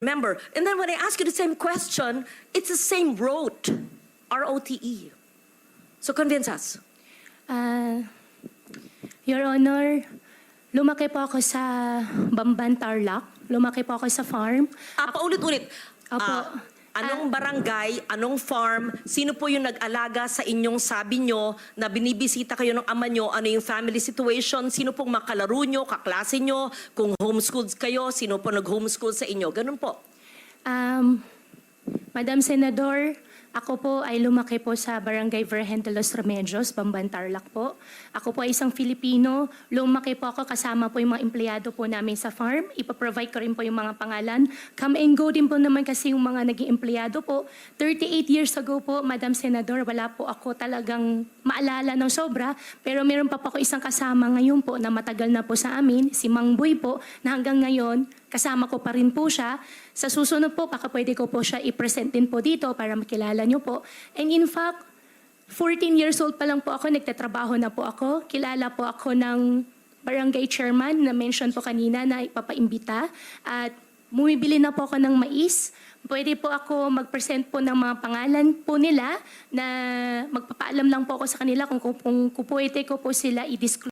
member. And then when I ask you the same question, it's the same R-O-T-E. E. So convince us. Ah, Your Honor, lumaki po ako sa Bamban, Tarlac. Lumaki po ako sa farm. Ah, paulit-ulit. Apo. Ah, anong barangay, anong farm, sino po yung nag-alaga sa inyong sabi nyo na binibisita kayo ng ama nyo, ano yung family situation, sino pong makalaro nyo, kaklase nyo, kung homeschooled kayo, sino po nag-homeschool sa inyo, ganun po. Um, Madam Senador, ako po ay lumaki po sa Barangay Virgen de los Remedios, Bamban, Tarlac po. Ako po ay isang Filipino. Lumaki po ako kasama po yung mga empleyado po namin sa farm. Ipaprovide ko rin po yung mga pangalan. Come and go din po naman kasi yung mga naging empleyado po. 38 years ago po, Madam Senador, wala po ako talagang maalala ng sobra. Pero meron pa po ako isang kasama ngayon po na matagal na po sa amin, si Mang Boy po, na hanggang ngayon, kasama ko pa rin po siya. Sa susunod po, baka pwede ko po siya i-present din po dito para makilala niyo po. And in fact, 14 years old pa lang po ako, nagtatrabaho na po ako. Kilala po ako ng barangay chairman na mention po kanina na ipapaimbita. At bumibili na po ako ng mais. Pwede po ako mag-present po ng mga pangalan po nila na magpapaalam lang po ako sa kanila kung, kung, kung pwede ko po sila i-disclose